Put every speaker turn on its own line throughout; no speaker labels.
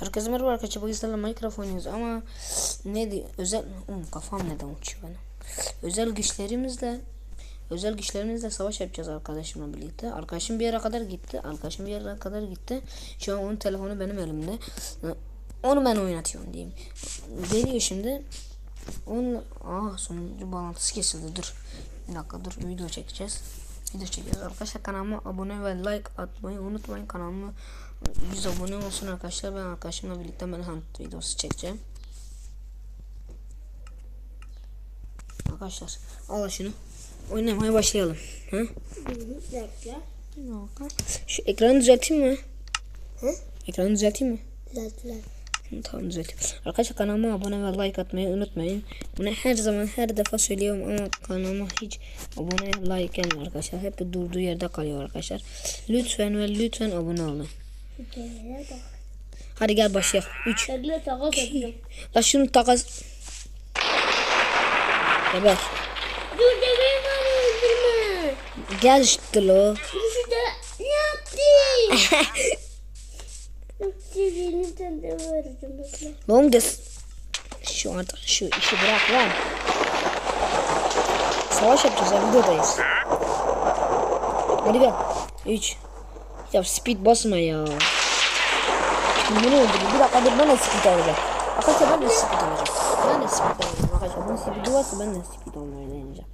Herkese merhaba arkadaşlar. Bugün sizlerle Minecraft oynuyoruz ama neydi özel um, kafam neden uçuyor benim. Özel güçlerimizle özel güçlerimizle savaş yapacağız arkadaşımla birlikte. Arkadaşım bir yere kadar gitti. Arkadaşım bir yere kadar gitti. Şu an onun telefonu benim elimde. Onu ben oynatıyorum diyeyim. Geliyor şimdi. Onun ah sonuncu bağlantısı kesildi. Dur. Bir dakika dur. Video çekeceğiz. Video çekeceğiz. Arkadaşlar kanalıma abone ve like atmayı unutmayın. Kanalıma 100 abone olsun arkadaşlar. Ben arkadaşımla birlikte Manhunt videosu çekeceğim. Arkadaşlar al şunu. Oynamaya başlayalım.
Bir dakika.
Şu ekranı düzelteyim mi?
Hı?
Ekranı düzelteyim mi?
Zaten.
Hı, Tamam düzelteyim. Arkadaşlar kanalıma abone ve like atmayı unutmayın. Bunu her zaman her defa söylüyorum ama kanalıma hiç abone like gelmiyor arkadaşlar. Hep durduğu yerde kalıyor arkadaşlar. Lütfen ve lütfen abone olun. Hadi gel başlayalım. 3
Bekle takas yapacağım.
La şunu takas. Geber.
Dur bebeğim bana öldürme.
Gel işte lo.
Şurada ne yaptın? Sevgilini sen de vereceğim bekle.
Oğlum des. Şu artık şu işi bırak lan. Savaş yapacağız ya videodayız. Hadi gel. 3. Ya speed basma ya. Şimdi bunu öldürdüm. Bir dakika dur ben de speed alacağım. Arkadaşlar ben de speed alacağım. Ben de speed alacağım arkadaşlar. Bunun speed'i varsa ben de speed almayı deneyeceğim.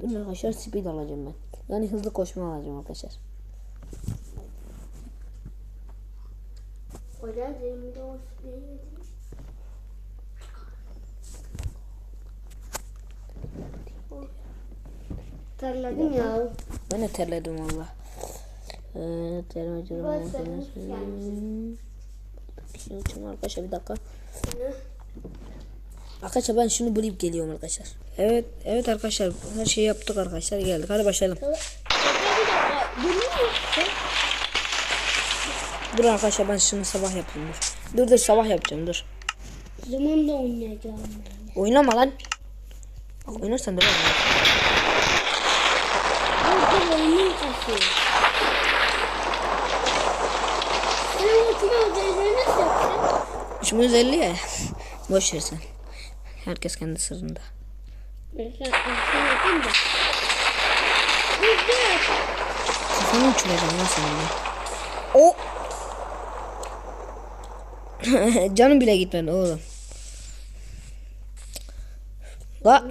Dur arkadaşlar speed alacağım ben. Yani hızlı koşma alacağım arkadaşlar.
O da benim de hoş değil. Terledim ya.
Ben de terledim valla.
Evet Derim
acaba. Uçalım arkadaşlar bir dakika. Arkadaşlar ben şunu bulayıp geliyorum arkadaşlar. Evet evet arkadaşlar her şeyi yaptık arkadaşlar geldik hadi başlayalım. Dur arkadaşlar ben şunu sabah yapayım dur. Dur dur sabah yapacağım dur.
Zaman da oynayacağım.
Oynama lan. Bak oynarsan.
Dur dur
oynayacağım. 350 ya. Boş ver sen. Herkes kendi sırrında. Kafanı uçuracağım lan seninle. O Canım bile gitmedi oğlum. La.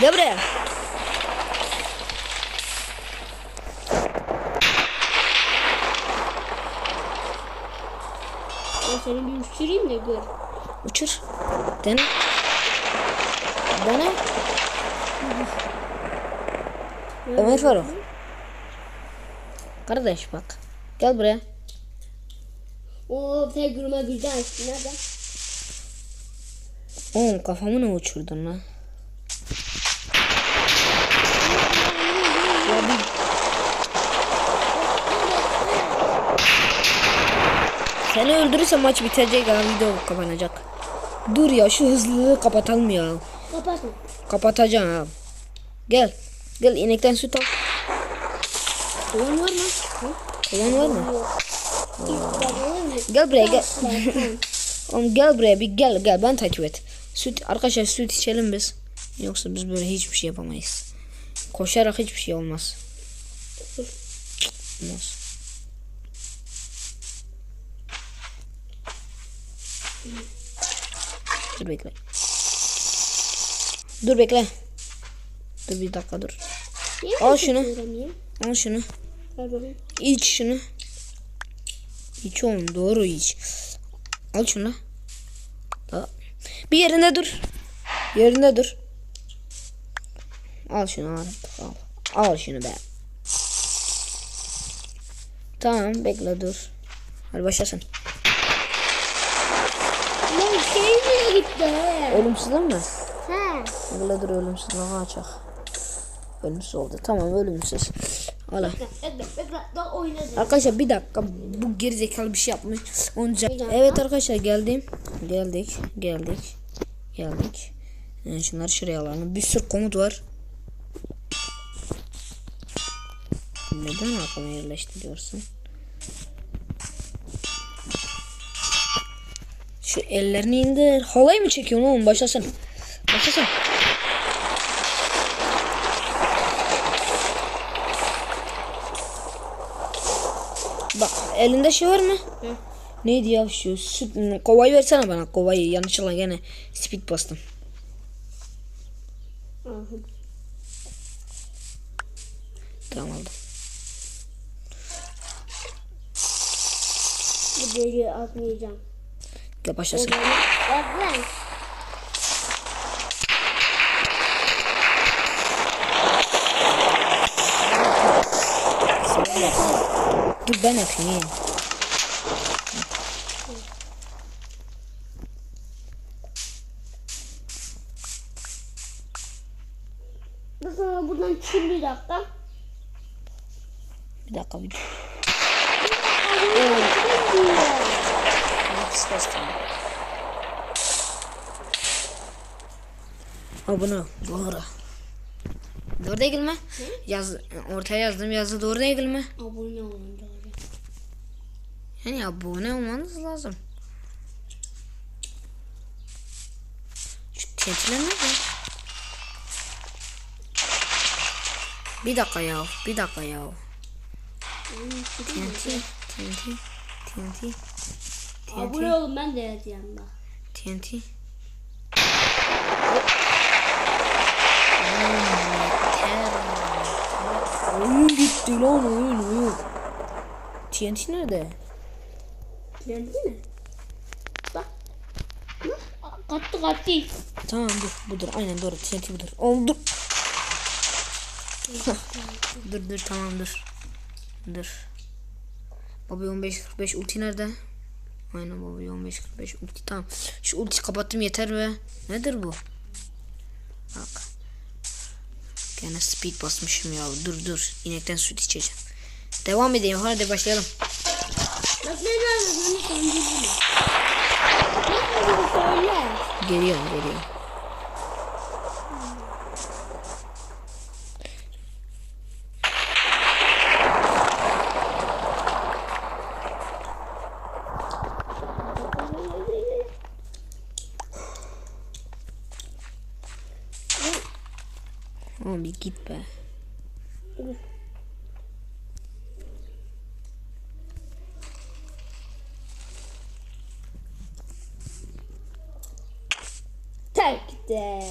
Gel buraya.
Ben seni bir uçurayım da gör.
Uçur. Dene. Dene. Ömer Faruk. Kardeş bak. Gel buraya.
Oo Fegür'üme güzel açtın hadi.
Oğlum kafamı ne uçurdun lan? Ya bir... Seni öldürürse maç bitecek ya video kapanacak. Dur ya şu hızlılığı kapatalım ya.
Kapatma.
Kapatacağım ha. Gel. Gel inekten süt al.
Kovan var mı?
Kolan var mı? Gel buraya gel. Oğlum gel buraya bir gel gel ben takip et. Süt arkadaşlar süt içelim biz. Yoksa biz böyle hiçbir şey yapamayız. Koşarak hiçbir şey olmaz. Olmaz. Dur bekle. Dur bekle. Dur bir dakika dur.
Niye
Al şunu. Al şunu.
Bakayım.
İç şunu. İç oğlum doğru iç. Al şunu. Al. Bir yerinde dur. Yerinde dur. Al şunu al. Al, al şunu be. Tamam bekle dur. Hadi başlasın.
Lan şey nereye gitti? he?
Ölümsüzler mi?
He.
Bekle dur ölümsüzlüğü açak. Ölümsüz oldu. Tamam ölümsüz. Al. al.
Bekle bekle daha oynadı.
Arkadaşlar bir dakika bu gerizekalı bir şey yapmış. Onu Evet arkadaşlar geldim. Geldik. Geldik. Geldik. Yani şunları şuraya alalım. Bir sürü komut var. Neden arkama yerleştiriyorsun? Şu ellerini indir. Halay mı çekiyorsun oğlum? Başlasın. Başlasın. Bak elinde şey var mı?
Hı.
Neydi ya şu süt kovayı versene bana kovayı yanlışlıkla gene speed bastım.
Aha.
Tamam aldım.
Bu deliği atmayacağım.
Gel başlasın. Dur ben yapayım.
Sana buradan çıkayım bir dakika.
Bir dakika bir dur.
Diyor.
Pis bastım. Al bunu doğru. Doğru değil mi? Yaz, ortaya yazdım yazdı doğru değil mi?
Abone olun doğru.
Yani abone olmanız lazım. Şu tetiler nerede? Bir dakika ya, bir dakika ya. TNT, TNT, TNT,
Abone olun ben de yazacağım bak.
TNT. Oyun gitti lan oyun oyun. TNT nerede?
Geldi mi? Bak. Kattı kattı.
Tamam dur budur aynen doğru TNT budur. Oğlum dur. dur dur tamam dur. Dur. Baba 1545 ulti nerede? Aynen baba 1545 ulti tamam. Şu ulti kapattım yeter ve nedir bu? Bak. Gene speed basmışım ya. Dur dur. İnekten süt içeceğim. Devam edelim. Hadi başlayalım.
Bak ne lazım onu söndürdüm. Ne lazım söyle.
Geliyorum geliyorum. Oğlum bir git be.
Terk de.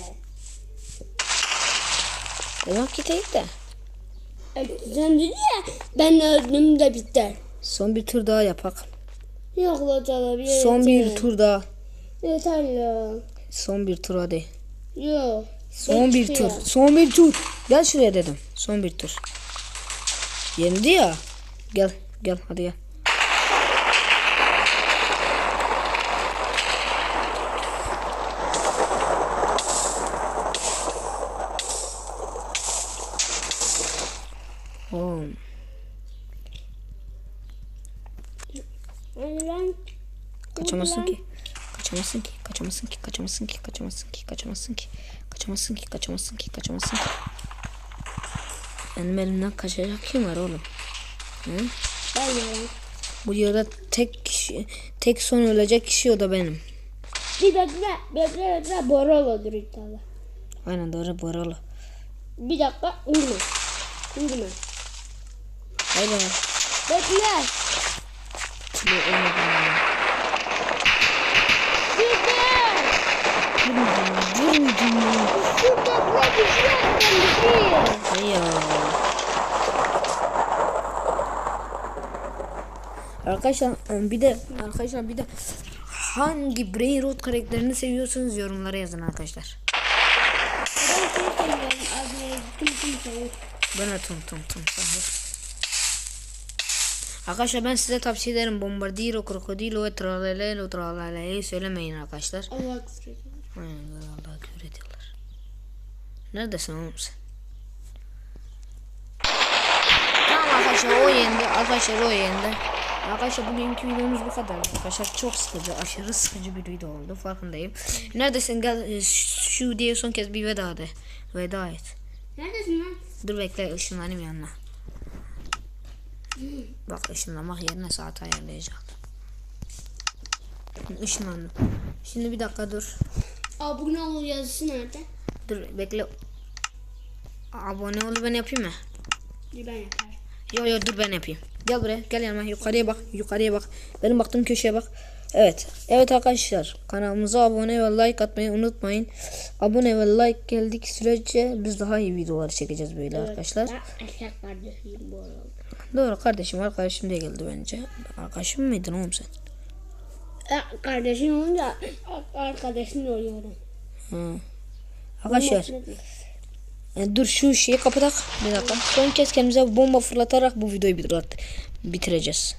Devam gideyim de.
E, Sen dedi ya ben öldüm de biter.
Son bir tur daha yapak.
Yok canım bir
Son bir tur daha.
Yeter ya.
Son bir tur hadi.
Yok.
Son bir tur. Son bir tur. Gel şuraya dedim. Son bir tur. Yendi ya. Gel. Gel hadi gel. Oğlum. Kaçamazsın ki kaçamazsın ki, kaçamazsın ki, kaçamazsın ki, kaçamazsın ki, kaçamazsın ki, kaçamazsın ki, kaçamazsın ki, kaçamazsın ki. Benim elimden kaçacak kim var oğlum? Hı?
Ben varım.
Bu yılda tek kişi, tek son ölecek kişi o da benim.
Bir dakika, bekle bekle Borolo'dur inşallah.
Aynen doğru Borolo.
Bir dakika, vurma. Vurma.
Haydi.
Bekle. Bekle.
Vurmayacağım. Arkadaşlar e, bir de arkadaşlar bir de hangi Brain Road karakterini seviyorsanız yorumlara yazın arkadaşlar. Bana tum tum tum sahur. Arkadaşlar ben size tavsiye ederim Bombardiro, Krokodilo ve Tralalelo Tralalelo'yu söylemeyin arkadaşlar.
Allah
Aynen Allah'a küfür ediyorlar. Neredesin oğlum sen? Tamam arkadaşlar o yendi. Arkadaşlar o yendi. Arkadaşlar bugünkü videomuz bu kadar. Arkadaşlar çok sıkıcı, aşırı sıkıcı bir video oldu. Farkındayım. Neredesin? Gel e, şu diye son kez bir veda de. Veda et.
Neredesin lan?
Dur bekle ışınlanayım yanına. Bak ışınlamak yerine saat ayarlayacak. Işınlandım. Şimdi bir dakika dur.
Abone ol yazısı nerede?
Dur bekle. Abone ol ben yapayım mı?
Bir ben yaparım.
Yo yo dur ben yapayım. Gel buraya gel yanıma yukarıya bak yukarıya bak. Benim baktığım köşeye bak. Evet. Evet arkadaşlar kanalımıza abone ve like atmayı unutmayın. Abone ve like geldik sürece biz daha iyi videolar çekeceğiz böyle arkadaşlar.
Bu arada.
Doğru kardeşim arkadaşım da geldi bence. Arkadaşım mıydın oğlum sen?
E, kardeşin olunca arkadaşın oluyorum.
Hı. Arkadaşlar
diyor?
e, dur şu şeyi kapatak. Bir dakika. Son kez kendimize bomba fırlatarak bu videoyu bitir- bitireceğiz.